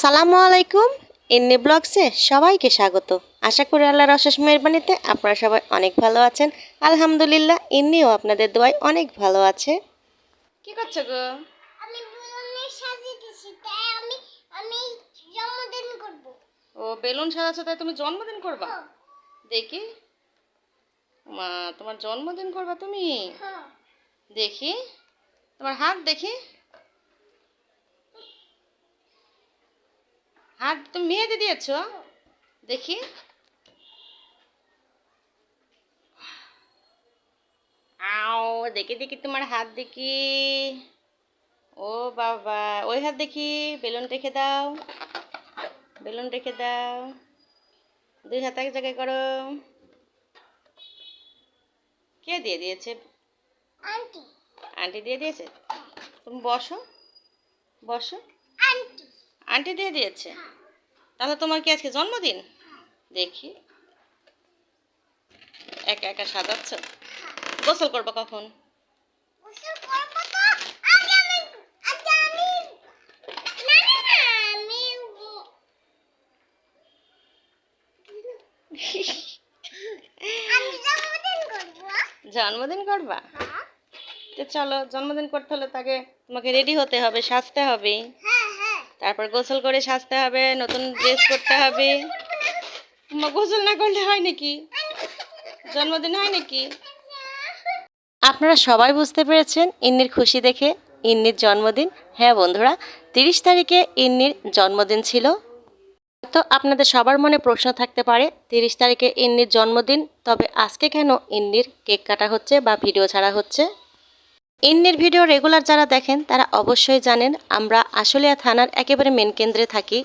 আসসালামু আলাইকুম। ইন্নি ব্লগসে সবাইকে স্বাগত। আশা করি আল্লাহর অশেষ মেহরবানিতে আপনারা সবাই অনেক ভালো আছেন। আলহামদুলিল্লাহ ইন্নিও আপনাদের দোয়ায় অনেক ভালো আছে। কি করছ গো? আমি বেলুনে সাজিয়ে দিছি তাই আমি আমি জন্মদিন করব। ও বেলুন সাজাচ্ছো তাই তুমি জন্মদিন করবা? দেখি। মা তোমার জন্মদিন করবা তুমি? হ্যাঁ। দেখি। তোমার হাত দেখি। হাত তুমি মেহেদি দিয়েছ? দেখি। আও দেখি দেখি তোমার হাত দেখি। ও বাবা ওই হাত দেখি বেলুন রেখে দাও। বেলুন রেখে দাও। দুই হাত এক জায়গায় করো। কে দিয়ে দিয়েছে? আন্টি আন্টি দিয়ে দিয়েছে? তুমি বসো। বসো। আন্টি দিয়ে দিয়েছে? তাহলে তোমার কি আজকে জন্মদিন? দেখি। একা একা সাজাচ্ছ? গোসল করব কখন? জন্মদিন করবা। হ্যাঁ। তো চলো জন্মদিন করতে হলে তাকে তোমাকে রেডি হতে হবে সাজতে হবে। হ্যাঁ তারপর গোসল করে সাজতে হবে, নতুন ড্রেস করতে হবে। গোসল না করলে হয় নাকি? জন্মদিন হয় নাকি? আপনারা সবাই বুঝতে পেরেছেন ইন্নির খুশি দেখে ইন্নির জন্মদিন। হ্যাঁ বন্ধুরা, তিরিশ তারিখে ইন্নির জন্মদিন ছিল। তো আপনাদের সবার মনে প্রশ্ন থাকতে পারে, তিরিশ তারিখে ইন্নির জন্মদিন, তবে আজকে কেন ইন্নির কেক কাটা হচ্ছে বা ভিডিও ছাড়া হচ্ছে? ইন্নির ভিডিও রেগুলার যারা দেখেন, তারা অবশ্যই জানেন আমরা আশুলিয়া থানার একেবারে মেন কেন্দ্রে থাকি।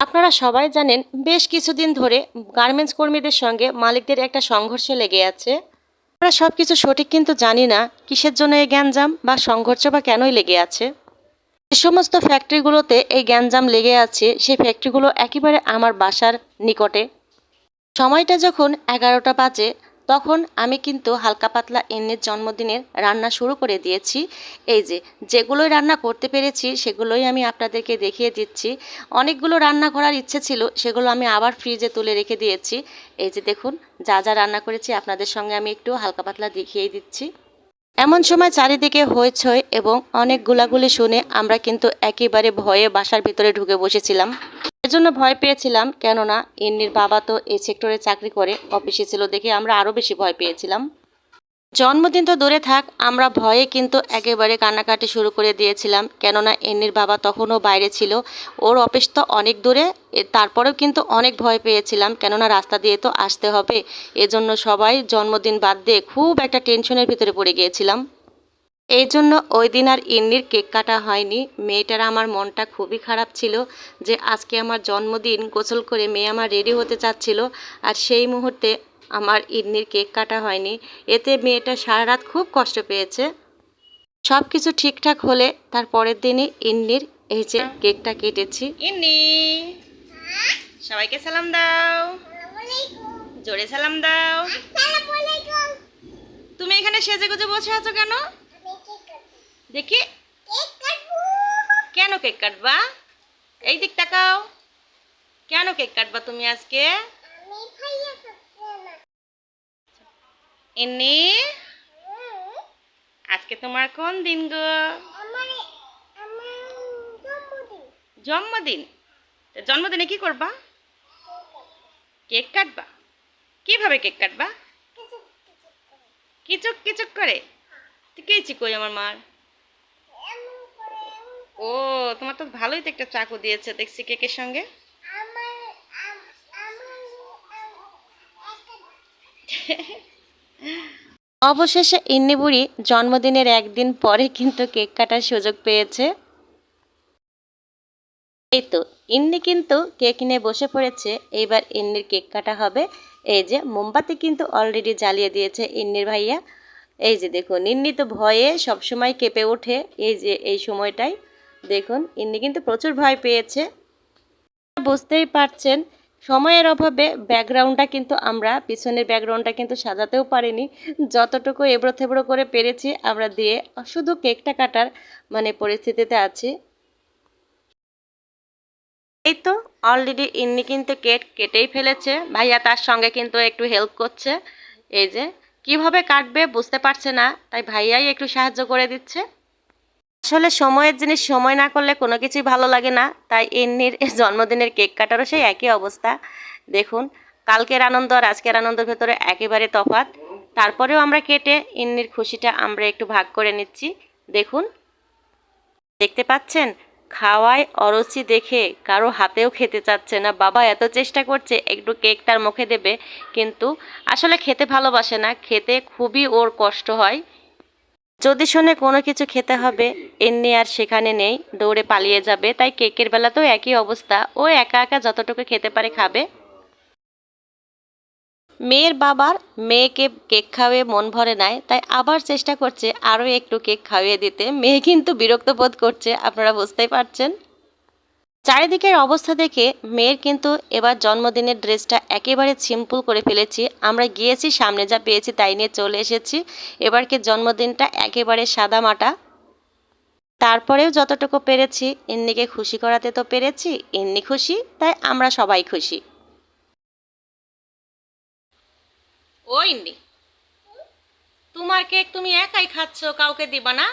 আপনারা সবাই জানেন, বেশ কিছুদিন ধরে গার্মেন্টস কর্মীদের সঙ্গে মালিকদের একটা সংঘর্ষ লেগে আছে। আমরা সব কিছু সঠিক কিন্তু জানি না, কিসের জন্য এই গ্যাঞ্জাম বা সংঘর্ষ বা কেনই লেগে আছে। যে সমস্ত ফ্যাক্টরিগুলোতে এই গ্যাঞ্জাম লেগে আছে, সেই ফ্যাক্টরিগুলো একেবারে আমার বাসার নিকটে। সময়টা যখন এগারোটা বাজে তখন আমি কিন্তু হালকা পাতলা এন্নের জন্মদিনের রান্না শুরু করে দিয়েছি। এই যে, যেগুলোই রান্না করতে পেরেছি, সেগুলোই আমি আপনাদেরকে দেখিয়ে দিচ্ছি। অনেকগুলো রান্না করার ইচ্ছে ছিল, সেগুলো আমি আবার ফ্রিজে তুলে রেখে দিয়েছি। এই যে দেখুন, যা যা রান্না করেছি আপনাদের সঙ্গে আমি একটু হালকা পাতলা দেখিয়ে দিচ্ছি। এমন সময় চারিদিকে হইচই এবং অনেক গুলাগুলি শুনে আমরা কিন্তু একেবারে ভয়ে বাসার ভিতরে ঢুকে বসেছিলাম। এজন্য ভয় পেয়েছিলাম, কেননা ইন্নির বাবা তো এই সেক্টরে চাকরি করে, অফিসে ছিল দেখে আমরা আরও বেশি ভয় পেয়েছিলাম। জন্মদিন তো দূরে থাক, আমরা ভয়ে কিন্তু একেবারে কান্নাকাটি শুরু করে দিয়েছিলাম, কেননা এন্নির বাবা তখনও বাইরে ছিল। ওর অফিস তো অনেক দূরে তারপরেও কিন্তু অনেক ভয় পেয়েছিলাম, কেননা রাস্তা দিয়ে তো আসতে হবে। এজন্য সবাই জন্মদিন বাদ দিয়ে খুব একটা টেনশনের ভিতরে পড়ে গিয়েছিলাম। এই জন্য ওই দিন আর ইন্নির কেক কাটা হয়নি। মেয়েটার আমার মনটা খুবই খারাপ ছিল যে আজকে আমার জন্মদিন গোসল করে মেয়ে আমার রেডি হতে চাচ্ছিল আর সেই মুহূর্তে আমার ইন্নির কেক কাটা হয়নি। এতে মেয়েটা সারা রাত খুব কষ্ট পেয়েছে। সব কিছু ঠিকঠাক হলে তার পরের দিনই ইন্নির এই যে কেকটা কেটেছি। ইন্নি! সবাইকে সালাম দাও। জোরে সালাম দাও। তুমি এখানে সেজে গুজে বসে আছো কেন? দেখি। কেন কেক কাটবা? এই দিক তাকাও। কেন কেক কাটবা তুমি আজকে? আমি খাইয়া থাকব না। এমনি? আজকে তোমার কোন দিন গো? জন্মদিন। জন্মদিন? কি করবা? কেক কাটবা। কীভাবে কেক কাটবা? কিচুক কিচুক করে। তো কে চিকই আমার মার? ও, তোমার তো ভালোই তো একটা চাকু দিয়েছে, দেখছি কেকের সঙ্গে। অবশেষে ইন্নি বুড়ি জন্মদিনের একদিন পরে কিন্তু কেক কাটার সুযোগ পেয়েছে। এই তো, ইন্নি কিন্তু কেক নিয়ে বসে পড়েছে, এইবার ইন্নির কেক কাটা হবে। এই যে, মোমবাতি কিন্তু অলরেডি জ্বালিয়ে দিয়েছে ইন্নির ভাইয়া। এই যে দেখুন, ইন্নি তো ভয়ে সবসময় কেঁপে ওঠে, এই যে, এই সময়টাই দেখুন ইন্নি কিন্তু প্রচুর ভয় পেয়েছে। বুঝতেই পারছেন, সময়ের অভাবে ব্যাকগ্রাউন্ডটা কিন্তু আমরা, পিছনের ব্যাকগ্রাউন্ডটা কিন্তু সাজাতেও পারিনি। যতটুকু এবড়ো থেবড়ো করে পেরেছি, আমরা দিয়ে শুধু কেকটা কাটার মানে পরিস্থিতিতে আছি। এই তো অলরেডি ইন্নি কিন্তু কেক কেটেই ফেলেছে। ভাইয়া তার সঙ্গে কিন্তু একটু হেল্প করছে। এই যে, কীভাবে কাটবে বুঝতে পারছে না, তাই ভাইয়াই একটু সাহায্য করে দিচ্ছে। আসলে সময়ের জিনিস সময় না করলে কোনো কিছুই ভালো লাগে না। তাই ইন্নির জন্মদিনের কেক কাটারও সেই একই অবস্থা। দেখুন, কালকের আনন্দ আর আজকের আনন্দের ভেতরে একেবারে তফাৎ। তারপরেও আমরা কেটে ইন্নির খুশিটা আমরা একটু ভাগ করে নিচ্ছি। দেখুন, দেখতে পাচ্ছেন? খাওয়ায় অরুচি দেখে কারও হাতেও খেতে চাচ্ছে না। বাবা এত চেষ্টা করছে একটু কেক তার মুখে দেবে, কিন্তু আসলে খেতে ভালোবাসে না। খেতে খুবই ওর কষ্ট হয়। যদি শুনে কোনো কিছু খেতে হবে, এমনি আর সেখানে নেই, দৌড়ে পালিয়ে যাবে। তাই কেকের বেলাতেও একই অবস্থা। ও একা একা যতটুকু খেতে পারে খাবে। মেয়ের বাবার মেয়েকে কেক খাওয়ে মন ভরে নাই। তাই আবার চেষ্টা করছে আরও একটু কেক খাওয়িয়ে দিতে। মেয়ে কিন্তু বিরক্ত বোধ করছে। আপনারা বুঝতেই পারছেন। চারিদিকের অবস্থা দেখে মেয়ের কিন্তু এবার জন্মদিনের ড্রেসটা একেবারে সিম্পল করে ফেলেছি। আমরা গিয়েছি, সামনে যা পেয়েছি তাই নিয়ে চলে এসেছি। এবারকে জন্মদিনটা একেবারে সাদা মাটা তারপরেও যতটুকু পেরেছি এমনিকে খুশি করাতে তো পেরেছি এমনি খুশি, তাই আমরা সবাই খুশি। ও ইন্নি, তোমার কেক তুমি একাই খাচ্ছ, কাউকে দিবা না?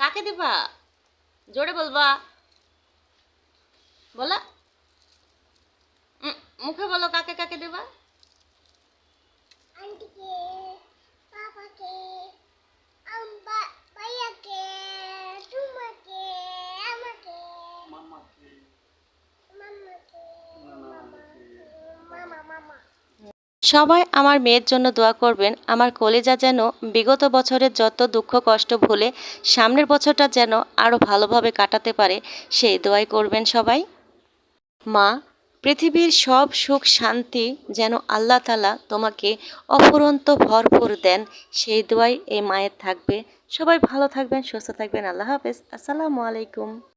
কাকে দিবা? জোরে বলবা। বলা। মুখে বলো কাকে কাকে দেবা? আন্টিকে পাপাকে ভাইয়াকে তোমাকে আমাকে। মামাকে। মামা মামা। সবাই আমার মেয়ের জন্য দোয়া করবেন। আমার কলেজা যেন বিগত বছরের যত দুঃখ কষ্ট ভুলে সামনের বছরটা যেন আরও ভালোভাবে কাটাতে পারে সেই দোয়াই করবেন সবাই। মা, পৃথিবীর সব সুখ শান্তি যেন আল্লাহ তালা তোমাকে অফুরন্ত ভরপুর দেন। সেই দোয়াই এই মায়ের থাকবে। সবাই ভালো থাকবেন, সুস্থ থাকবেন। আল্লাহ হাফেজ। আসসালামু আলাইকুম।